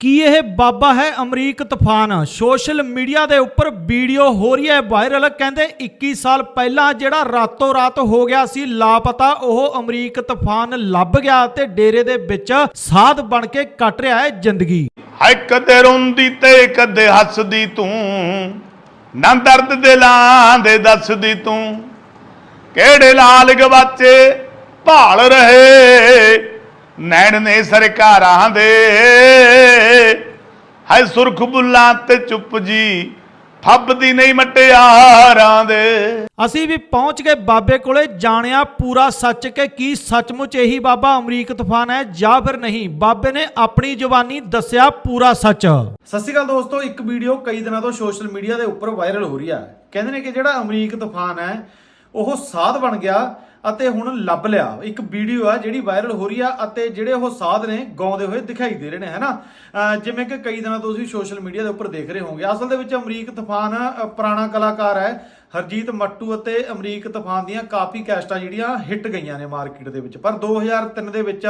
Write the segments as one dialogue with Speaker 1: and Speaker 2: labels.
Speaker 1: ਕੀ ਇਹ ਬਾਬਾ ਹੈ ਅਮਰੀਕ ਤੂਫਾਨ? ਸੋਸ਼ਲ ਮੀਡੀਆ ਦੇ ਉੱਪਰ ਵੀਡੀਓ ਹੋ ਰਹੀ ਹੈ ਵਾਇਰਲ ਕਹਿੰਦੇ 21 ਸਾਲ ਪਹਿਲਾਂ ਜਿਹੜਾ ਰਾਤੋਂ ਰਾਤ ਹੋ ਗਿਆ ਸੀ, ਲਾਪਤਾ ਉਹ ਅਮਰੀਕ ਤੂਫਾਨ ਲੱਭ ਗਿਆ ਤੇ ਡੇਰੇ ਦੇ ਵਿੱਚ ਸਾਧ ਬਣ ਕੇ ਕੱਟ ਰਿਹਾ ਹੈ ਜ਼ਿੰਦਗੀ।
Speaker 2: ਹਾਏ, ਕਦੇ ਰੋਂਦੀ ਤੇ ਕਦੇ ਹੱਸਦੀ ਤੂੰ। ਨਾ ਦਰਦ ਦਿਲਾਂ ਦੇ ਦੱਸਦੀ ਤੂੰ। ਕਿਹੜੇ ਲਾਲ ਗਵਾਚੇ ਭਾਲ ਰਹੇ ਨੈਣ ਨੇ ਸਰਕਾਰਾਂ ਦੇ। ਹਾਏ ਸੁਰਖ ਬੁੱਲਾਂ ਤੇ ਚੁੱਪ ਜੀ ਫੱਬਦੀ ਨਹੀਂ ਮਟਿਆਰਾਂ ਦੇ।
Speaker 1: ਅਸੀਂ ਵੀ ਪਹੁੰਚ ਗਏ ਬਾਬੇ ਕੋਲੇ ਜਾਣਿਆ ਪੂਰਾ ਸੱਚ ਕਿ ਕੀ ਸੱਚਮੁੱਚ ਇਹੀ ਬਾਬਾ ਅਮਰੀਕ ਤੂਫਾਨ ਹੈ ਜਾਂ ਫਿਰ ਨਹੀਂ। ਬਾਬੇ ਨੇ ਆਪਣੀ ਜ਼ੁਬਾਨੀ ਦੱਸਿਆ ਪੂਰਾ ਸੱਚ। ਸਤਿ ਸ਼੍ਰੀ ਅਕਾਲ ਦੋਸਤੋ ਇੱਕ ਵੀਡੀਓ ਕਈ ਦਿਨਾਂ ਤੋਂ ਸੋਸ਼ਲ ਮੀਡੀਆ ਦੇ ਉੱਪਰ ਵਾਇਰਲ ਹੋ ਰਹੀ ਹੈ। ਕਹਿੰਦੇ ਨੇ ਕਿ ਜਿਹੜਾ ਅਮਰੀਕ ਤੂਫਾਨ ਹੈ ਉਹ ਸਾਧ ਬਣ ਗਿਆ। ਅਤੇ ਹੁਣ ਲੱਭ ਲਿਆ। ਇੱਕ ਵੀਡੀਓ ਆ ਜਿਹੜੀ ਵਾਇਰਲ ਹੋ ਰਹੀ ਆ ਅਤੇ ਜਿਹੜੇ ਉਹ ਸਾਧ ਨੇ ਗਾਉਂਦੇ ਹੋਏ ਦਿਖਾਈ ਦੇ ਰਹੇ ਨੇ, ਹੈਨਾ? ਅਹ ਜਿਵੇਂ ਕਿ ਕਈ ਦਿਨਾਂ ਤੋਂ ਤੁਸੀਂ ਸੋਸ਼ਲ ਮੀਡੀਆ ਦੇ ਉੱਪਰ ਦੇਖ ਰਹੇ ਹੋਗੇ ਅਸਲ ਦੇ ਵਿੱਚ ਅਮਰੀਕ ਤੂਫਾਨ ਪੁਰਾਣਾ ਕਲਾਕਾਰ ਹੈ ਹਰਜੀਤ ਮੱਟੂ ਅਤੇ ਅਮਰੀਕ ਤੂਫਾਨ ਦੀਆਂ ਕਾਫੀ ਕੈਸਟਾਂ ਜਿਹੜੀਆਂ ਹਿੱਟ ਗਈਆਂ ਨੇ ਮਾਰਕੀਟ ਦੇ ਵਿੱਚ। ਪਰ 2003 ਦੇ ਵਿੱਚ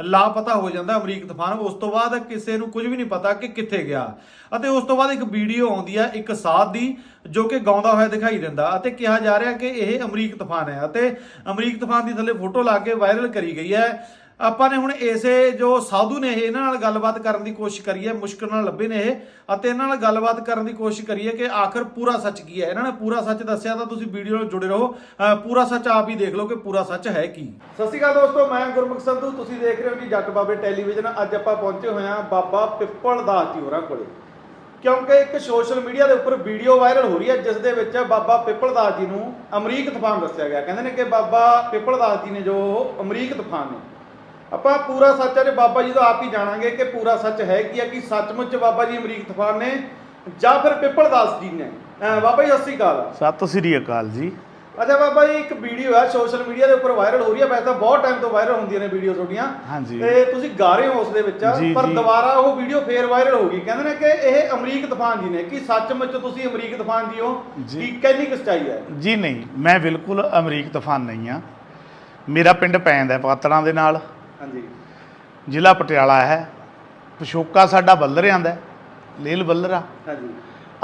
Speaker 1: ਲਾਪਤਾ ਹੋ ਜਾਂਦਾ ਅਮਰੀਕ ਤੂਫਾਨ। ਉਸ ਤੋਂ ਬਾਅਦ ਕਿਸੇ ਨੂੰ ਕੁਝ ਵੀ ਨਹੀਂ ਪਤਾ ਕਿ ਕਿੱਥੇ ਗਿਆ। ਅਤੇ ਉਸ ਤੋਂ ਬਾਅਦ ਇੱਕ ਵੀਡੀਓ ਆਉਂਦੀ ਹੈ ਇੱਕ ਸਾਧ ਦੀ, ਜੋ ਕਿ ਗਾਉਂਦਾ ਹੋਇਆ ਦਿਖਾਈ ਦਿੰਦਾ। ਅਤੇ ਕਿਹਾ ਜਾ ਰਿਹਾ ਕਿ ਇਹ ਅਮਰੀਕ ਤੂਫਾਨ ਹੈ। ਅਤੇ ਅਮਰੀਕ ਤੂਫਾਨ ਦੀ ਥੱਲੇ ਫੋਟੋ ਲਾ ਕੇ ਵਾਇਰਲ ਕਰੀ ਗਈ ਹੈ। ਆਪਾਂ ਨੇ ਹੁਣ ਇਸੇ ਜੋ ਸਾਧੂ ਨੇ ਇਹਨਾਂ ਨਾਲ ਗੱਲਬਾਤ ਕਰਨ ਦੀ ਕੋਸ਼ਿਸ਼ ਕਰੀ ਹੈ, ਮੁਸ਼ਕਲ ਨਾਲ ਲੱਭੇ ਨੇ ਇਹ, ਅਤੇ ਇਹਨਾਂ ਨਾਲ ਗੱਲਬਾਤ ਕਰਨ ਦੀ ਕੋਸ਼ਿਸ਼ ਕਰੀ ਹੈ ਕਿ ਆਖਰ ਪੂਰਾ ਸੱਚ ਕੀ ਹੈ? ਇਹਨਾਂ ਨੇ ਪੂਰਾ ਸੱਚ ਦੱਸਿਆ ਤਾਂ ਤੁਸੀਂ ਵੀਡੀਓ ਨਾਲ ਜੁੜੇ ਰਹੋ। ਪੂਰਾ ਸੱਚ ਆਪ ਹੀ ਦੇਖ ਲਓ ਕਿ ਪੂਰਾ ਸੱਚ ਹੈ ਕੀ। ਸਤਿ ਸ਼੍ਰੀ ਅਕਾਲ ਦੋਸਤੋ, ਮੈਂ ਗੁਰਮੁਖ ਸੰਧੂ। ਤੁਸੀਂ ਦੇਖ ਰਹੇ ਹੋ ਜੀ ਜੱਟ ਬਾਬੇ ਟੈਲੀਵਿਜ਼ਨ। ਅੱਜ ਆਪਾਂ ਪਹੁੰਚੇ ਹੋਏ ਹਾਂ ਬਾਬਾ ਪਿੱਪਲ ਦਾਸ ਜੀ ਹੋਰਾਂ ਕੋਲੇ। ਕਿਉਂਕਿ ਇੱਕ ਸੋਸ਼ਲ ਮੀਡੀਆ ਦੇ ਉੱਪਰ ਵੀਡੀਓ ਵਾਇਰਲ ਹੋ ਰਹੀ ਹੈ, ਜਿਸ ਦੇ ਵਿੱਚ ਬਾਬਾ ਪਿੱਪਲ ਦਾਸ ਜੀ ਨੂੰ ਅਮਰੀਕ ਤੂਫਾਨ ਦੱਸਿਆ ਗਿਆ। ਕਹਿੰਦੇ ਨੇ ਕਿ ਬਾਬਾ ਪਿੱਪਲ ਦਾਸ ਜੀ ਨੇ ਜੋ ਅਮਰੀਕ ਤੂਫਾਨ ਨੇ ਆਪਾਂ ਪੂਰਾ ਸੱਚ ਹੈ ਬਾਬਾ ਜੀ ਤੋਂ ਆਪ ਹੀ ਜਾਣਾਂਗੇ ਕਿ ਪੂਰਾ ਸੱਚ ਹੈ ਕੀ ਹੈ ਕਿ ਸੱਚਮੁੱਚ ਬਾਬਾ ਜੀ ਅਮਰੀਕ ਤੂਫਾਨ ਨੇ ਜਾਂ ਫਿਰ ਪਿੱਪਲ ਦਾਸ ਜੀ ਨੇ। ਬਾਬਾ ਜੀ ਸਤਿ ਸ਼੍ਰੀ ਅਕਾਲ।
Speaker 2: ਸਤਿ ਸ੍ਰੀ ਅਕਾਲ ਜੀ।
Speaker 1: ਅੱਛਾ ਬਾਬਾ ਜੀ ਇੱਕ ਵੀਡੀਓ ਹੈ ਸੋਸ਼ਲ ਮੀਡੀਆ ਦੇ ਉੱਪਰ ਵਾਇਰਲ ਹੋ ਰਹੀ ਹੈ ਵੈਸੇ ਤਾਂ ਬਹੁਤ ਟਾਈਮ ਤੋਂ ਵਾਇਰਲ ਹੁੰਦੀਆਂ ਨੇ ਵੀਡੀਓ ਤੁਹਾਡੀਆਂ। ਤੇ ਤੁਸੀਂ ਗਾ ਰਹੇ ਹੋ ਉਸ ਦੇ ਵਿੱਚ ਪਰ। ਦੁਬਾਰਾ ਉਹ ਵੀਡੀਓ ਫੇਰ ਵਾਇਰਲ ਹੋ ਗਈ। ਕਹਿੰਦੇ ਨੇ ਕਿ ਇਹ ਅਮਰੀਕ ਤੂਫਾਨ ਜੀ ਨੇ ਕਿ ਸੱਚਮੁੱਚ ਤੁਸੀਂ ਅਮਰੀਕ ਤੂਫਾਨ ਜੀ ਹੋ। ਕਿ ਕਿੰਨੀ ਸੱਚਾਈ ਹੈ?
Speaker 2: ਜੀ ਨਹੀਂ ਮੈਂ ਬਿਲਕੁਲ ਅਮਰੀਕ ਤੂਫਾਨ ਨਹੀਂ ਆ ਮੇਰਾ ਪਿੰਡ ਪੈਂਦਾ ਪਾਤੜਾਂ ਦੇ ਨਾਲ।
Speaker 1: ਹਾਂਜੀ।
Speaker 2: ਜ਼ਿਲ੍ਹਾ ਪਟਿਆਲਾ ਹੈ। ਪਿਛੋਕਾ ਸਾਡਾ ਬੱਲਰਿਆਂ ਦਾ ਹੈ, ਲੇਲ ਬੱਲਰਾ।
Speaker 1: ਹਾਂਜੀ।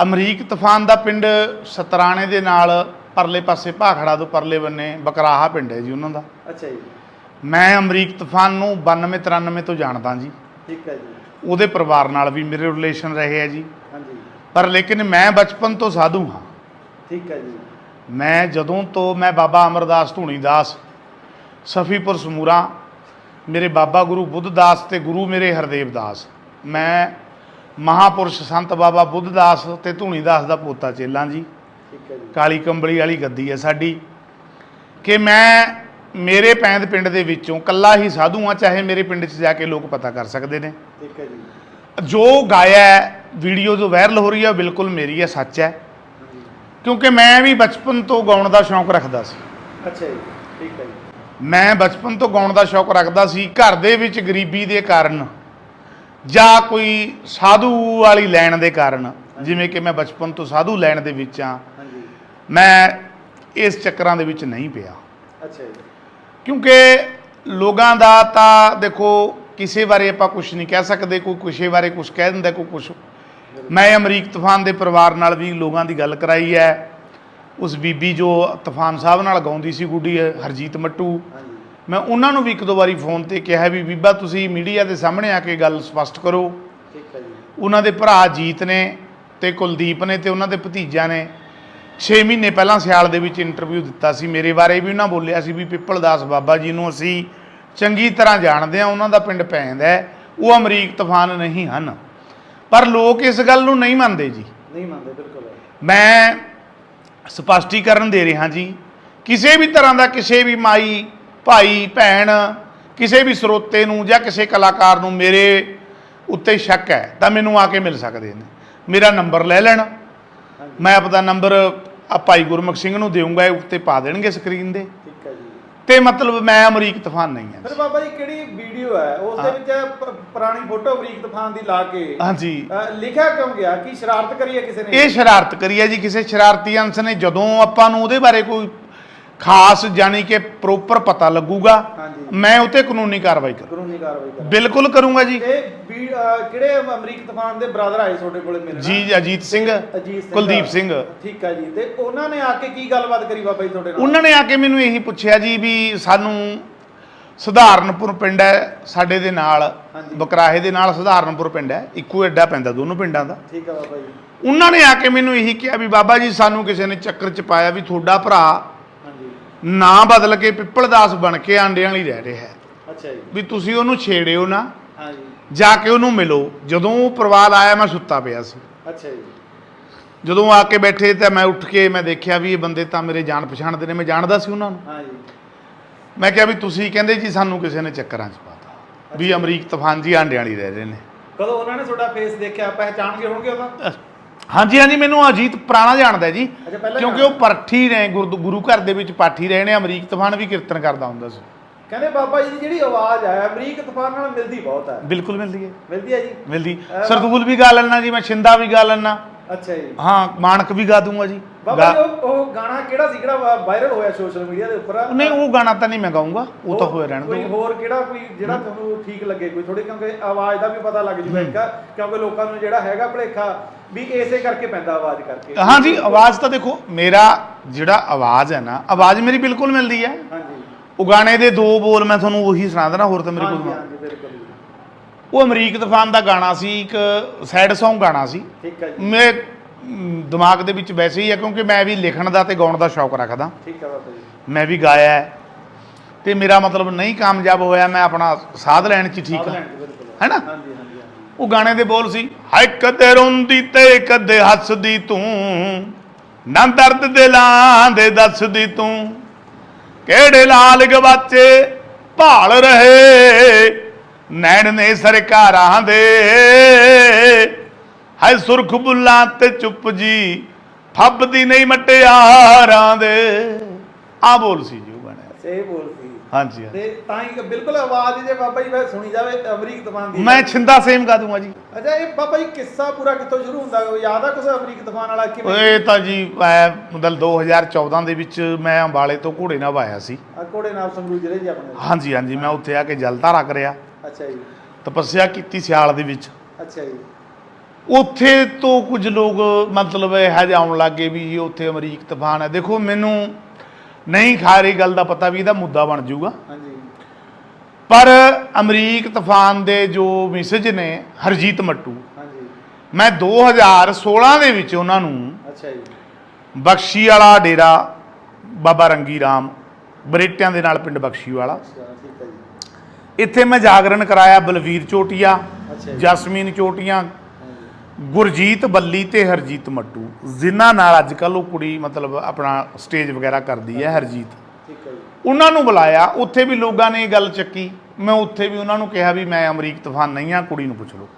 Speaker 2: ਅਮਰੀਕ ਤੂਫਾਨ ਦਾ ਪਿੰਡ ਸਤਰਾਣੇ ਦੇ ਨਾਲ ਪਰਲੇ ਪਾਸੇ ਭਾਖੜਾ ਤੋਂ ਪਰਲੇ ਬੰਨੇ ਬਕਰਾਹਾ ਪਿੰਡ ਹੈ ਜੀ ਉਹਨਾਂ ਦਾ।
Speaker 1: ਅੱਛਾ ਜੀ।
Speaker 2: ਮੈਂ ਅਮਰੀਕ ਤੂਫਾਨ ਨੂੰ 92 93 ਤੋਂ ਜਾਣਦਾ ਜੀ।
Speaker 1: ਠੀਕ ਹੈ ਜੀ।
Speaker 2: ਉਹਦੇ ਪਰਿਵਾਰ ਨਾਲ ਵੀ ਮੇਰੇ ਰਿਲੇਸ਼ਨ ਰਹੇ ਆ ਜੀ।
Speaker 1: ਹਾਂਜੀ।
Speaker 2: ਪਰ ਲੇਕਿਨ ਮੈਂ ਬਚਪਨ ਤੋਂ ਸਾਧੂ ਹਾਂ।
Speaker 1: ਠੀਕ ਹੈ ਜੀ।
Speaker 2: ਮੈਂ ਜਦੋਂ ਤੋਂ ਮੈਂ ਬਾਬਾ ਅਮਰਦਾਸ ਧੂਣੀਦਾਸ ਸਫੀਪੁਰ ਸਮੂਰਾ ਮੇਰੇ ਬਾਬਾ ਗੁਰੂ ਬੁੱਧਦਾਸ ਤੇ ਗੁਰੂ ਮੇਰੇ ਹਰਦੇਵ ਦਾਸ। ਮੈਂ ਮਹਾਪੁਰਸ਼ ਸੰਤ ਬਾਬਾ ਬੁੱਧਦਾਸ ਤੇ ਧੂਣੀਦਾਸ ਦਾ ਪੋਤਾ ਚੇਲਾਂ ਜੀ।
Speaker 1: ਠੀਕ ਹੈ ਜੀ।
Speaker 2: ਕਾਲੀ ਕੰਬਲੀ ਵਾਲੀ ਗੱਦੀ ਹੈ ਸਾਡੀ। ਕਿ ਮੈਂ ਮੇਰੇ ਪੈਂਦ ਪਿੰਡ ਦੇ ਵਿੱਚੋਂ ਕੱਲਾ ਹੀ ਸਾਧੂ ਆ ਚਾਹੇ ਮੇਰੇ ਪਿੰਡ 'ਚ ਜਾ ਕੇ ਲੋਕ ਪਤਾ ਕਰ ਸਕਦੇ ਨੇ।
Speaker 1: ਠੀਕ ਹੈ ਜੀ।
Speaker 2: ਜੋ ਗਾਇਆ ਹੈ ਵੀਡੀਓ ਜੋ ਵਾਇਰਲ ਹੋ ਰਹੀ ਹੈ ਬਿਲਕੁਲ ਮੇਰੀ ਹੈ ਸੱਚ ਹੈ। ਕਿਉਂਕਿ ਮੈਂ ਵੀ ਬਚਪਨ ਤੋਂ ਗਾਉਣ ਦਾ ਸ਼ੌਂਕ ਰੱਖਦਾ ਸੀ।
Speaker 1: ਅੱਛਾ ਜੀ ਠੀਕ ਹੈ ਜੀ।
Speaker 2: ਮੈਂ ਬਚਪਨ ਤੋਂ ਗਾਉਣ ਦਾ ਸ਼ੌਂਕ ਰੱਖਦਾ ਸੀ ਘਰ ਦੇ ਵਿੱਚ ਗਰੀਬੀ ਦੇ ਕਾਰਨ ਜਾਂ ਕੋਈ ਸਾਧੂ ਵਾਲੀ ਲੈਣ ਦੇ ਕਾਰਨ ਜਿਵੇਂ ਕਿ ਮੈਂ ਬਚਪਨ ਤੋਂ ਸਾਧੂ ਲੈਣ ਦੇ ਵਿੱਚ ਆ ਮੈਂ ਇਸ ਚੱਕਰਾਂ ਦੇ ਵਿੱਚ ਨਹੀਂ ਪਿਆ।
Speaker 1: ਅੱਛਾ ਜੀ।
Speaker 2: ਕਿਉਂਕਿ ਲੋਕਾਂ ਦਾ ਤਾਂ ਦੇਖੋ ਕਿਸੇ ਬਾਰੇ ਆਪਾਂ ਕੁਝ ਨਹੀਂ ਕਹਿ ਸਕਦੇ ਕੋਈ ਕਿਸੇ ਬਾਰੇ ਕੁਝ ਕਹਿ ਦਿੰਦਾ ਕੋਈ ਕੁਝ ਮੈਂ ਅਮਰੀਕ ਤੂਫਾਨ ਦੇ ਪਰਿਵਾਰ ਨਾਲ ਵੀ ਲੋਕਾਂ ਦੀ ਗੱਲ ਕਰਾਈ ਹੈ। ਉਸ ਬੀਬੀ ਜੋ ਤੂਫਾਨ ਸਾਹਿਬ ਨਾਲ ਗਾਉਂਦੀ ਸੀ ਗੁੱਡੀ ਹਰਜੀਤ ਮੱਟੂ। ਮੈਂ ਉਹਨਾਂ ਨੂੰ ਵੀ ਇੱਕ ਦੋ ਵਾਰੀ ਫੋਨ ਤੇ ਕਿਹਾ ਵੀ ਬੀਬਾ ਤੁਸੀਂ ਮੀਡੀਆ ਦੇ ਸਾਹਮਣੇ ਆ ਕੇ ਗੱਲ ਸਪਸ਼ਟ ਕਰੋ।
Speaker 1: ਠੀਕ ਹੈ ਜੀ।
Speaker 2: ਉਹਨਾਂ ਦੇ ਭਰਾ ਜੀਤ ਨੇ ਤੇ ਕੁਲਦੀਪ ਨੇ ਤੇ ਉਹਨਾਂ ਦੇ ਭਤੀਜਾ ਨੇ 6 ਮਹੀਨੇ ਪਹਿਲਾਂ ਸਿਆਲ ਦੇ ਵਿੱਚ ਇੰਟਰਵਿਊ ਦਿੱਤਾ ਸੀ। ਮੇਰੇ ਬਾਰੇ ਵੀ ਉਹਨਾਂ ਬੋਲਿਆ ਸੀ ਵੀ ਪਿੱਪਲਦਾਸ ਬਾਬਾ ਜੀ ਨੂੰ ਅਸੀਂ ਚੰਗੀ ਤਰ੍ਹਾਂ ਜਾਣਦੇ ਆ ਉਹਨਾਂ ਦਾ ਪਿੰਡ ਪੈਂਦਾ ਹੈ ਉਹ ਅਮਰੀਕ ਤੂਫਾਨ ਨਹੀਂ ਹਨ। ਪਰ ਲੋਕ ਇਸ ਗੱਲ ਨੂੰ ਨਹੀਂ ਮੰਨਦੇ ਜੀ।
Speaker 1: ਨਹੀਂ ਮੰਨਦੇ ਬਿਲਕੁਲ।
Speaker 2: ਮੈਂ ਸਪਸ਼ਟੀਕਰਨ ਦੇ ਰਿਹਾ ਜੀ। ਕਿਸੇ ਵੀ ਤਰ੍ਹਾਂ ਦਾ ਕਿਸੇ ਵੀ ਮਾਈ ਭਾਈ ਭੈਣ ਕਿਸੇ ਵੀ ਸਰੋਤੇ ਨੂੰ ਜਾਂ ਕਿਸੇ ਕਲਾਕਾਰ ਨੂੰ ਮੇਰੇ ਉੱਤੇ ਸ਼ੱਕ ਹੈ ਤਾਂ ਮੈਨੂੰ ਆ ਕੇ ਮਿਲ ਸਕਦੇ ਨੇ। ਮੇਰਾ ਨੰਬਰ ਲੈ ਲੈਣ। ਮੈਂ ਆਪਦਾ ਨੰਬਰ ਆ ਭਾਈ ਗੁਰਮੁਖ ਸਿੰਘ ਨੂੰ ਦੇਵਾਂਗਾ ਇਹ ਉੱਤੇ ਪਾ ਦੇਣਗੇ ਸਕਰੀਨ ਦੇ। ਤੇ ਮਤਲਬ ਮੈਂ ਅਮਰੀਕ ਤੂਫਾਨ ਨਹੀਂ ਹਾਂ
Speaker 1: ਫਿਰ ਬਾਬਾ ਜੀ ਕਿਹੜੀ ਵੀਡੀਓ ਹੈ? ਉਸ ਦੇ ਵਿੱਚ ਪ- ਪੁਰਾਣੀ ਫੋਟੋ ਅਮਰੀਕ ਤੂਫਾਨ ਦੀ ਲਾ ਕੇ
Speaker 2: ਹਾਂਜੀ।
Speaker 1: ਅ, ਲਿਖਿਆ ਕਿਉਂ ਗਿਆ? ਕਿ ਸ਼ਰਾਰਤ ਕਰੀ ਹੈ ਕਿਸੇ ਨੇ?
Speaker 2: ਇਹ ਸ਼ਰਾਰਤ ਕਰੀ ਹੈ ਜੀ ਕਿਸੇ ਸ਼ਰਾਰਤੀ ਅੰਸ ਨੇ ਜਦੋਂ ਆਪਾਂ ਨੂੰ ਉਹਦੇ ਬਾਰੇ ਕੋਈ ਖਾਸ ਜਾਨੀ ਕਿ ਪ੍ਰੋਪਰ ਪਤਾ ਲੱਗੂਗਾ
Speaker 1: ਹਾਂਜੀ।
Speaker 2: ਮੈਂ ਉਤੇ ਕਾਨੂੰਨੀ ਕਾਰਵਾਈ ਕਰੂੰ।
Speaker 1: ਕਾਨੂੰਨੀ ਕਾਰਵਾਈ ਕਰ
Speaker 2: ਬਿਲਕੁਲ ਕਰੂੰਗਾ ਜੀ।
Speaker 1: ਤੇ ਵੀ ਅਹ, ਕਿਹੜੇ ਅਮਰੀਕ ਤੂਫਾਨ ਦੇ ਬ੍ਰਦਰ ਆਏ ਤੁਹਾਡੇ ਕੋਲੇ ਮਿਲਣ
Speaker 2: ਜੀ ਅਜੀਤ ਸਿੰਘ
Speaker 1: ਅਜੀਤ ਸਿੰਘ।
Speaker 2: ਕੁਲਦੀਪ ਸਿੰਘ।
Speaker 1: ਠੀਕ ਹੈ ਜੀ। ਤੇ ਉਹਨਾਂ ਨੇ ਆ ਕੇ ਕੀ ਗੱਲਬਾਤ ਕਰੀ ਬਾਬਾ ਜੀ ਤੁਹਾਡੇ ਨਾਲ?
Speaker 2: ਉਹਨਾਂ ਨੇ ਆ ਕੇ ਮੈਨੂੰ ਇਹੀ ਪੁੱਛਿਆ ਜੀ ਵੀ ਸਾਨੂੰ ਸਧਾਰਨਪੁਰ ਪਿੰਡ ਹੈ ਸਾਡੇ ਦੇ ਨਾਲ
Speaker 1: ਹਾਂਜੀ।
Speaker 2: ਬਕਰਾਹੇ ਦੇ ਨਾਲ ਸਧਾਰਨਪੁਰ ਪਿੰਡ ਹੈ। ਇੱਕੋ ਐਡਾ ਪੈਂਦਾ ਦੋਨੋਂ ਪਿੰਡਾਂ ਦਾ।
Speaker 1: ਠੀਕ ਹੈ ਬਾਬਾ ਜੀ।
Speaker 2: ਉਹਨਾਂ ਨੇ ਆ ਕੇ ਮੈਨੂੰ ਇਹੀ ਕਿਹਾ ਵੀ ਬਾਬਾ ਜੀ ਸਾਨੂੰ ਕਿਸੇ ਨੇ ਚੱਕਰ ਚ ਪਾਇਆ ਵੀ ਤੁਹਾਡਾ ਭਰਾ ਨਾਂ ਬਦਲ ਕੇ ਪਿੱਪਲਦਾਸ ਬਣ ਕੇ ਆਂਡਿਆਂ ਵਾਲੀ ਰਹਿ ਰਿਹਾ ਹੈ।
Speaker 1: ਅੱਛਾ ਜੀ।
Speaker 2: ਵੀ ਤੁਸੀਂ ਉਹਨੂੰ ਛੇੜਿਓ ਨਾ
Speaker 1: ਹਾਂਜੀ।
Speaker 2: ਜਾ ਕੇ ਉਹਨੂੰ ਮਿਲੋ। ਜਦੋਂ ਉਹ ਪਰਿਵਾਰ ਆਇਆ ਮੈਂ ਸੁੱਤਾ ਪਿਆ ਸੀ।
Speaker 1: ਅੱਛਾ ਜੀ।
Speaker 2: ਜਦੋਂ ਆ ਕੇ ਬੈਠੇ ਤਾਂ ਮੈਂ ਉੱਠ ਕੇ ਮੈਂ ਦੇਖਿਆ ਵੀ ਇਹ ਬੰਦੇ ਤਾਂ ਮੇਰੇ ਜਾਣ ਪਛਾਣ ਦੇ ਨੇ ਮੈਂ ਜਾਣਦਾ ਸੀ ਉਹਨਾਂ ਨੂੰ।
Speaker 1: ਹਾਂਜੀ।
Speaker 2: ਮੈਂ ਕਿਹਾ ਵੀ ਤੁਸੀਂ ਕਹਿੰਦੇ ਜੀ ਸਾਨੂੰ ਕਿਸੇ ਨੇ ਚੱਕਰਾਂ 'ਚ ਪਾਤਾ। ਵੀ ਅਮਰੀਕ ਤੂਫਾਨ ਜੀ ਆਂਡਿਆਂ ਵਾਲੀ ਰਹਿ ਰਹੇ ਨੇ।
Speaker 1: ਕਦੋਂ ਉਹਨਾਂ ਨੇ ਤੁਹਾਡਾ ਫੇਸ ਦੇਖਿਆ ਪਹਿਚਾਣ ਗਏ ਹੋਣਗੇ ਉਹਦਾ
Speaker 2: ਹਾਂਜੀ ਹਾਂਜੀ ਮੈਨੂੰ ਅਜੀਤ ਪੁਰਾਣਾ ਜਾਣਦਾ ਜੀ ਕਿਉਂਕਿ ਉਹ ਪਰਠੀ ਨੇ ਗੁਰਦ- ਗੁਰੂ ਘਰ ਦੇ ਵਿੱਚ ਪਾਠੀ ਰਹੇ ਨੇ ਅਮਰੀਕ ਤੂਫਾਨ ਵੀ ਕੀਰਤਨ ਕਰਦਾ ਹੁੰਦਾ ਸੀ।
Speaker 1: ਕਹਿੰਦੇ ਬਾਬਾ ਜੀ ਦੀ ਜਿਹੜੀ ਆਵਾਜ਼ ਹੈ ਅਮਰੀਕ ਤੂਫਾਨ ਨਾਲ ਮਿਲਦੀ ਬਹੁਤ ਹੈ।
Speaker 2: ਬਿਲਕੁਲ ਮਿਲਦੀ ਹੈ।
Speaker 1: ਮਿਲਦੀ ਹੈ ਜੀ?
Speaker 2: ਮਿਲਦੀ।
Speaker 1: ਅਹ
Speaker 2: ਸਰਦੂਲ ਵੀ ਗਾ ਲੈਣਾ ਜੀ ਮੈਂ ਛਿੰਦਾ ਵੀ ਗਾ ਲੈਣਾ
Speaker 1: ਅੱਛਾ ਜੀ।
Speaker 2: ਹਾਂ ਮਾਨਕ ਵੀ ਗਾ ਦੂੰਗਾ ਜੀ।
Speaker 1: ਬਾਬਾ ਜੀ ਉਹ ਉਹ ਗਾਣਾ ਕਿਹੜਾ ਸੀ ਜਿਹੜਾ ਵਾਇਰਲ ਹੋਇਆ ਸੋਸ਼ਲ ਮੀਡੀਆ ਦੇ ਉੱਪਰ?
Speaker 2: ਨਹੀਂ ਉਹ ਗਾਣਾ ਤਾਂ ਨਹੀਂ ਮੈਂ ਗਾਉਂਗਾ ਉਹ ਤਾਂ ਹੋਏ ਰਹਿਣ
Speaker 1: ਕੋਈ
Speaker 2: ਦੋ
Speaker 1: ਹੋਰ ਕਿਹੜਾ ਕੋਈ ਜਿਹੜਾ ਤੁਹਾਨੂੰ ਠੀਕ ਲੱਗੇ ਕੋਈ? ਥੋੜੀ ਕਿਉਂਕਿ ਆਵਾਜ਼ ਦਾ ਵੀ ਪਤਾ ਲੱਗ ਜੂਗਾ ਇੱਕ ਕਿਉਂਕਿ ਲੋਕਾਂ ਨੂੰ ਜਿਹੜਾ ਹੈਗਾ ਭਲੇਖਾ ਵੀ ਇਸੇ ਕਰਕੇ ਪੈਂਦਾ ਆਵਾਜ਼ ਕਰਕੇ।
Speaker 2: ਹਾਂ ਜੀ ਆਵਾਜ਼ ਤਾਂ ਦੇਖੋ ਮੇਰਾ ਜਿਹੜਾ ਆਵਾਜ਼ ਹੈ ਨਾ ਆਵਾਜ਼ ਮੇਰੀ ਬਿਲਕੁਲ ਮਿਲਦੀ ਹੈ।
Speaker 1: ਹਾਂਜੀ।
Speaker 2: ਉਹ ਗਾਣੇ ਦੇ ਦੋ ਬੋਲ ਮੈਂ ਤੁਹਾਨੂੰ ਉਹੀ ਸੁਣਾ ਦੇਣਾ ਹੋਰ ਤਾਂ ਮੇਰੇ ਕੋਲ
Speaker 1: ਹਾਂਜੀ ਬਿਲਕੁਲ ਜੀ।
Speaker 2: ਉਹ ਅਮਰੀਕ ਤੂਫਾਨ ਦਾ ਗਾਣਾ ਸੀ ਇੱਕ ਸੈਡ Song ਗਾਣਾ ਸੀ।
Speaker 1: ਠੀਕ ਹੈ ਜੀ।
Speaker 2: ਮੇਰੇ ਮ, ਦਿਮਾਗ ਦੇ ਵਿੱਚ ਵੈਸੇ ਹੀ ਹੈ ਕਿਉਂਕਿ ਮੈਂ ਵੀ ਲਿਖਣ ਦਾ ਤੇ ਗਾਉਣ ਦਾ ਸ਼ੌਕ ਰੱਖਦਾ।
Speaker 1: ਠੀਕ ਹੈ ਬਾਬਾ ਜੀ।
Speaker 2: ਮੈਂ ਵੀ ਗਾਇਆ ਹੈ। ਤੇ ਮੇਰਾ ਮਤਲਬ ਨਹੀਂ ਕਾਮਯਾਬ ਹੋਇਆ ਮੈਂ ਆਪਣਾ ਸਾਧ ਲੈਣ ਚ ਹੀ ਠੀਕ ਹਾਂ?
Speaker 1: ਹਾਂਜੀ ਹਾਂਜੀ ਹਾਂਜੀ।
Speaker 2: ਉਹ ਗਾਣੇ ਦੇ ਬੋਲ ਸੀ ਹਾਏ ਕਦੇ ਰੋਂਦੀ ਤੇ ਕਦੇ ਹੱਸਦੀ ਤੂੰ ਨਾ ਦਰਦ ਦਿਲਾਂ ਦੇ ਦੱਸਦੀ ਤੂੰ। ਕਿਹੜੇ ਲਾਲ ਗਵਾਚੇ ਭਾਲ ਰਹੇ? ਨੈਣ ਨੇ ਸਰਕਾਰਾਂ ਦੇ। ਹਾਏ ਸੁਰਖ ਬੁੱਲਾਂ ਤੇ ਚੁੱਪ ਜੀ ਫੱਬਦੀ ਨਹੀਂ ਮਟਿਆਰਾਂ ਦੇ। ਆ ਬੋਲ ਸੀ ਜੀ ਉਹ ਗਾਣੇ ਦਾ।
Speaker 1: ਸਹੀ ਬੋਲ ਸੀ।
Speaker 2: ਹਾਂਜੀ ਹਾਂਜੀ।
Speaker 1: ਤੇ ਤਾਂ ਹੀ ਬਿਲਕੁਲ ਆਵਾਜ਼ ਜੇ ਬਾਬਾ ਜੀ ਵੈਸੇ ਸੁਣੀ ਜਾਵੇ ਅਮਰੀਕ ਤੂਫਾਨ ਦੀ।
Speaker 2: ਮੈਂ ਛਿੰਦਾ ਸੇਮ ਗਾ ਦੂੰਗਾ ਜੀ।
Speaker 1: ਅੱਛਾ ਇਹ ਬਾਬਾ ਜੀ ਕਿੱਸਾ ਪੂਰਾ ਕਿੱਥੋਂ ਸ਼ੁਰੂ ਹੁੰਦਾ? ਕੋਈ ਯਾਦ ਆ ਕੁਛ ਅਮਰੀਕ ਤੂਫਾਨ ਵਾਲਾ ਕਿਵੇਂ?
Speaker 2: ਓਏ ਤਾਂ ਜੀ ਮੈਂ ਮਤਲਬ 2014 ਦੇ ਵਿੱਚ ਮੈਂ ਅੰਬਾਲੇ ਤੋਂ ਘੋੜੇ ਨਾਲ ਆਇਆ ਸੀ।
Speaker 1: ਆ ਕੋੜੇ ਨਾਲ ਸੰਗਰੂ ਜ਼ਿਲ੍ਹੇ ਜੀ ਆਪਣੇ
Speaker 2: ਹਾਂਜੀ ਹਾਂਜੀ ਮੈਂ ਉੱਥੇ ਆ ਕੇ ਜਲ ਧਾਰਾ ਕਰਿਆ।
Speaker 1: ਅੱਛਾ ਜੀ।
Speaker 2: ਤਪੱਸਿਆ ਕੀਤੀ ਸਿਆਲ ਦੇ ਵਿੱਚ।
Speaker 1: ਅੱਛਾ ਜੀ।
Speaker 2: ਉੱਥੇ ਤੋਂ ਕੁਝ ਲੋਕ ਮਤਲਬ ਇਹ ਜਿਹਾ ਆਉਣ ਲੱਗੇ ਵੀ ਜੀ ਉੱਥੇ ਅਮਰੀਕ ਤੂਫਾਨ ਹੈ ਦੇਖੋ ਮੈਨੂੰ ਨਹੀਂ ਖਾਰੀ ਗੱਲ ਦਾ ਪਤਾ ਵੀ ਇਹਦਾ ਮੁੱਦਾ ਬਣ ਜਾਊਗਾ।
Speaker 1: ਹਾਂਜੀ।
Speaker 2: ਪਰ ਅਮਰੀਕ ਤੂਫਾਨ ਦੇ ਜੋ ਮੈਸੇਜ ਨੇ ਹਰਜੀਤ ਮੱਟੂ
Speaker 1: ਹਾਂਜੀ।
Speaker 2: ਮੈਂ 2016 ਦੇ ਵਿੱਚ ਉਹਨਾਂ ਨੂੰ
Speaker 1: ਅੱਛਾ ਜੀ।
Speaker 2: ਬਖਸ਼ੀ ਵਾਲਾ ਡੇਰਾ ਬਾਬਾ ਰੰਗੀ ਰਾਮ ਬਰੇਟਿਆਂ ਦੇ ਨਾਲ ਪਿੰਡ ਬਖਸ਼ੀ ਵਾਲਾ। ਇੱਥੇ ਮੈਂ ਜਾਗਰਣ ਕਰਾਇਆ ਬਲਵੀਰ ਚੋਟੀਆ ਜਸਮੀਨ ਚੋਟੀਆਂ। ਗੁਰਜੀਤ ਬੱਲੀ ਤੇ ਹਰਜੀਤ ਮੱਟੂ। ਜਿਨ੍ਹਾਂ ਨਾਲ ਅੱਜ ਕੱਲ ਉਹ ਕੁੜੀ ਮਤਲਬ ਆਪਣਾ ਸਟੇਜ ਵਗੈਰਾ ਕਰਦੀ ਹੈ ਹਰਜੀਤ।
Speaker 1: ਠੀਕ ਹੈ ਜੀ।
Speaker 2: ਉਹਨਾਂ ਨੂੰ ਬੁਲਾਇਆ ਉੱਥੇ ਵੀ ਲੋਕਾਂ ਨੇ ਇਹ ਗੱਲ ਚੱਕੀ। ਮੈਂ ਉੱਥੇ ਵੀ ਉਹਨਾਂ ਨੂੰ ਕਿਹਾ ਵੀ ਮੈਂ ਅਮਰੀਕ ਤੂਫਾਨ ਨਹੀਂ ਆ ਕੁੜੀ ਨੂੰ ਪੁੱਛ ਲਓ।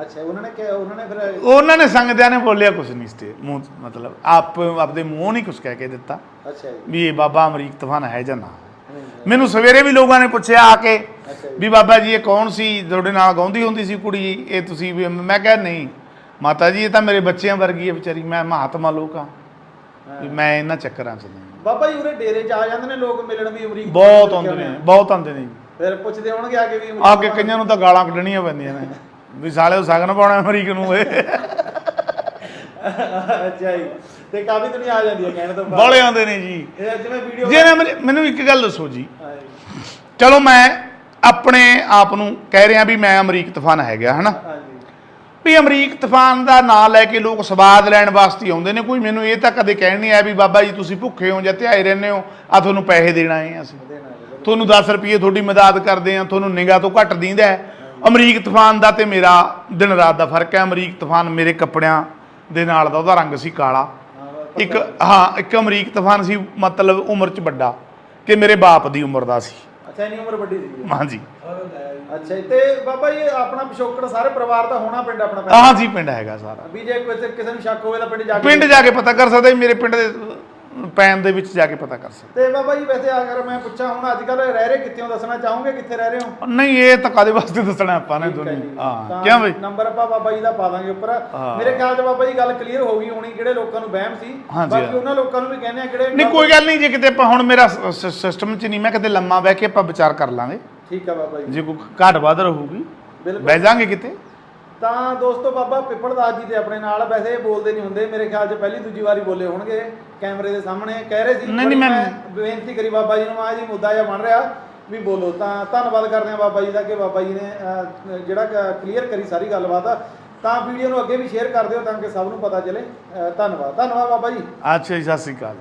Speaker 1: ਅੱਛਾ ਉਹਨਾਂ ਨੇ ਕਿਹਾ ਉਹਨਾਂ ਨੇ ਫਿਰ
Speaker 2: ਉਹਨਾਂ ਨੇ ਸੰਗਦਿਆਂ ਨੇ ਬੋਲਿਆ ਕੁਝ ਨਹੀਂ ਸਟੇ ਮੂੰਹ ਮਤਲਬ ਆਪ ਆਪਦੇ ਮੂੰਹ ਨਹੀਂ ਕੁਝ ਕਹਿ ਕੇ ਦਿੱਤਾ
Speaker 1: ਅੱਛਾ ਜੀ।
Speaker 2: ਵੀ ਇਹ ਬਾਬਾ ਅਮਰੀਕ ਤੂਫਾਨ ਹੈ ਜਾਂ ਨਾ। ਮੈਨੂੰ ਸਵੇਰੇ ਵੀ ਲੋਕਾਂ ਨੇ ਪੁੱਛਿਆ ਆ ਕੇ ਵੀ ਬਾਬਾ ਜੀ ਇਹ ਕੌਣ ਸੀ? ਤੁਹਾਡੇ ਨਾਲ ਗਾਉਂਦੀ ਹੁੰਦੀ ਸੀ ਕੁੜੀ? ਇਹ ਤੁਸੀਂ ਵੀ ਮੈਂ ਕਿਹਾ ਨਹੀਂ। ਮਾਤਾ ਜੀ ਇਹ ਤਾਂ ਮੇਰੇ ਬੱਚਿਆਂ ਵਰਗੀ ਹੈ ਵਿਚਾਰੀ। ਮੈਂ ਮਹਾਤਮਾ ਲੋਕ ਹਾਂ। ਵੀ ਮੈਂ ਇਹਨਾਂ ਚੱਕਰਾਂ 'ਚ ਨਹੀਂ।
Speaker 1: ਬਾਬਾ ਜੀ ਉਰੇ ਡੇਰੇ 'ਚ ਆ ਜਾਂਦੇ ਨੇ ਲੋਕ ਮਿਲਣ ਵੀ ਅਮਰੀਕ
Speaker 2: ਬਹੁਤ ਆਉਂਦੇ ਨੇ
Speaker 1: ਆ?
Speaker 2: ਬਹੁਤ ਆਉਂਦੇ ਨੇ।
Speaker 1: ਫਿਰ ਪੁੱਛਦੇ ਹੋਣਗੇ ਆ ਕੇ ਵੀ
Speaker 2: ਆ ਕੇ ਕਈਆਂ ਨੂੰ ਤਾਂ ਗਾਲਾਂ ਕੱਢਣੀਆਂ ਪੈਂਦੀਆਂ ਨੇ। ਵੀ ਸਾਲੇ ਉਹ ਸਗਨ ਪਾਉਣਾ ਅਮਰੀਕ ਨੂੰ ਏ
Speaker 1: ਅੱਛਾ ਜੀ। ਤੇ ਕਾਫੀ ਦੁਨੀਆ ਆ ਜਾਂਦੀ ਹੈ ਕਹਿਣ ਤੋਂ ਬਾਅਦ।
Speaker 2: ਆਉਂਦੇ ਨੇ ਜੀ।
Speaker 1: ਜਿਵੇਂ ਵੀਡੀਓ
Speaker 2: ਜੇ ਨਾ ਮੇਰੇ- ਮੈਨੂੰ ਇੱਕ ਗੱਲ ਦੱਸੋ ਜੀ। ਚਲੋ ਮੈਂ ਆਪਣੇ ਆਪ ਨੂੰ ਕਹਿ ਰਿਹਾ ਵੀ ਮੈਂ ਅਮਰੀਕ ਤੂਫਾਨ ਹੈਗਾ ਹਨਾ? ਵੀ ਅਮਰੀਕ ਤੂਫਾਨ ਦਾ ਨਾਂ ਲੈ ਕੇ ਲੋਕ ਸਵਾਦ ਲੈਣ ਵਾਸਤੇ ਆਉਂਦੇ ਨੇ ਕੋਈ ਮੈਨੂੰ ਇਹ ਤਾਂ ਕਦੇ ਕਹਿਣ ਨਹੀਂ ਆਇਆ ਵੀ ਬਾਬਾ ਜੀ ਤੁਸੀਂ ਭੁੱਖੇ ਹੋ ਜਾਂ ਧਿਆਏ ਰਹਿੰਦੇ ਹੋ ਆ ਤੁਹਾਨੂੰ ਪੈਸੇ ਦੇਣਾ ਹੈ ਅਸੀਂ। ਤੁਹਾਨੂੰ 10 ਰੁਪਏ ਤੁਹਾਡੀ ਮਦਦ ਕਰਦੇ ਆ ਤੁਹਾਨੂੰ ਨਿਗਾਹ ਤੋਂ ਘੱਟ ਦਿੰਦਾ ਹੈ। ਅਮਰੀਕ ਤੂਫਾਨ ਦਾ ਤੇ ਮੇਰਾ ਦਿਨ ਰਾਤ ਦਾ ਫ਼ਰਕ ਹੈ ਅਮਰੀਕ ਤੂਫਾਨ ਮੇਰੇ ਕੱਪੜਿਆਂ ਦੇ ਨਾਲ ਦਾ ਉਹਦਾ ਰੰਗ ਸੀ ਕਾਲਾ। ਇੱਕ ਹਾਂ ਇੱਕ ਅਮਰੀਕ ਤੂਫਾਨ ਸੀ ਮਤਲਬ ਉਮਰ ਚ ਵੱਡਾ ਕਿ ਮੇਰੇ ਬਾਪ ਦੀ ਉਮਰ ਦਾ ਸੀ।
Speaker 1: ਅੱਛਾ ਇੰਨੀ ਉਮਰ ਵੱਡੀ ਸੀ
Speaker 2: ਹਾਂਜੀ।
Speaker 1: ਅੱਛਾ ਜੀ, ਤੇ ਬਾਬਾ ਜੀ ਆਪਣਾ ਪਿਛੋਕੜ ਸਾਰੇ ਪਰਿਵਾਰ ਦਾ ਹੋਣਾ ਪਿੰਡ ਆਪਣਾ?
Speaker 2: ਆਹ ਜੀ ਪਿੰਡ ਹੈਗਾ ਸਾਰਾ।
Speaker 1: ਵੀ ਜੇ ਕਿਸੇ ਕਿਸੇ ਨੂੰ ਸ਼ੱਕ ਹੋਵੇ ਤਾਂ ਪਿੰਡ ਜਾ ਕੇ
Speaker 2: ਪਿੰਡ ਜਾ ਕੇ ਪਤਾ ਕਰ ਸਕਦਾ ਜੀ ਮੇਰੇ ਪਿੰਡ ਦੇ ਪੈਨ ਦੇ ਵਿੱਚ ਜਾ ਕੇ ਪਤਾ ਕਰ ਸਕਦੇ।
Speaker 1: ਤੇ ਬਾਬਾ ਜੀ ਵੈਸੇ ਅਗਰ ਮੈਂ ਪੁੱਛਾਂ ਹੁਣ ਅੱਜ ਕੱਲ ਰਹਿ ਰਹੇ ਕਿੱਥੇ ਦੱਸਣਾ ਚਾਹੋਗੇ ਕਿੱਥੇ ਰਹਿ ਰਹੇ ਹੋ?
Speaker 2: ਨਹੀਂ ਇਹ ਤਾਂ ਕਾਦੇ ਵਾਸਤੇ ਦੱਸਣਾ ਆਪਾਂ ਨੇ
Speaker 1: ਠੀਕ ਹੈ
Speaker 2: ਕਿਉਂ ਬਈ?
Speaker 1: ਨੰਬਰ ਆਪਾਂ ਬਾਬਾ ਜੀ ਦਾ ਪਾ ਦਾਂਗੇ ਉੱਪਰ। ਮੇਰੇ ਖਿਆਲ 'ਚ ਬਾਬਾ ਜੀ ਗੱਲ ਕਲੀਅਰ ਹੋ ਗਈ ਹੋਣੀ ਜਿਹੜੇ ਲੋਕਾਂ ਨੂੰ ਵਹਿਮ ਸੀ। ਬਾਕੀ। ਉਹਨਾਂ ਲੋਕਾਂ ਨੂੰ ਵੀ ਕਹਿੰਦੇ ਆ ਜਿਹੜੇ
Speaker 2: ਨਹੀਂ ਕੋਈ ਗੱਲ ਨਹੀਂ ਜੇ ਕਿਤੇ ਆਪਾਂ ਹੁਣ ਮੇਰਾ ਸਿਸਟਮ 'ਚ ਨਹੀਂ ਮੈਂ ਕਿਤੇ ਲੰਮਾ ਬਹਿ ਕੇ ਆਪਾਂ ਵਿਚਾਰ ਕਰ ਲਾਂਗੇ।
Speaker 1: ਠੀਕ ਆ ਬਾਬਾ ਜੀ।
Speaker 2: ਜੇ ਕੋਈ ਘਾਟ ਵੱਧ ਰਹੂਗੀ ਬਹਿ ਜਾਾਂਗੇ ਕਿਤੇ।
Speaker 1: ਤਾਂ ਦੋਸਤੋ ਬਾਬਾ ਪਿੱਪਲਦਾਸ ਜੀ ਦੇ ਆਪਣੇ ਨਾਲ ਵੈਸੇ ਇਹ ਬੋਲਦੇ ਨਹੀਂ ਹੁੰਦੇ ਮੇਰੇ ਖਿਆਲ 'ਚ ਪਹਿਲੀ ਦੂਜੀ ਵਾਰੀ ਬੋਲੇ ਹੋਣਗੇ ਕੈਮਰੇ ਦੇ ਸਾਹਮਣੇ। ਕਹਿ ਰਹੇ ਸੀ
Speaker 2: ਨਹੀਂ, ਨਹੀਂ, ਮੈਂ-
Speaker 1: ਮੈਂ ਬੇਨਤੀ ਕਰੀ ਬਾਬਾ ਜੀ ਨੂੰ ਮਾ ਜੀ ਮੁੱਦਾ ਜਿਹਾ ਬਣ ਰਿਹਾ ਵੀ ਬੋਲੋ। ਤਾਂ ਧੰਨਵਾਦ ਕਰਦੇ ਹਾਂ ਬਾਬਾ ਜੀ ਦਾ ਕਿ ਬਾਬਾ ਜੀ ਨੇ ਅਹ, ਜਿਹੜਾ ਕਲੀਅਰ ਕਰੀ ਸਾਰੀ ਗੱਲਬਾਤ। ਤਾਂ ਵੀਡੀਓ ਨੂੰ ਅੱਗੇ ਵੀ ਸ਼ੇਅਰ ਕਰ ਦਿਓ ਤਾਂ ਕਿ ਸਭ ਨੂੰ ਪਤਾ ਚੱਲੇ। ਅਹ, ਧੰਨਵਾਦ। ਧੰਨਵਾਦ ਬਾਬਾ ਜੀ।
Speaker 2: ਅੱਛਾ ਜੀ ਸਤਿ ਸ੍ਰੀ ਅਕਾਲ।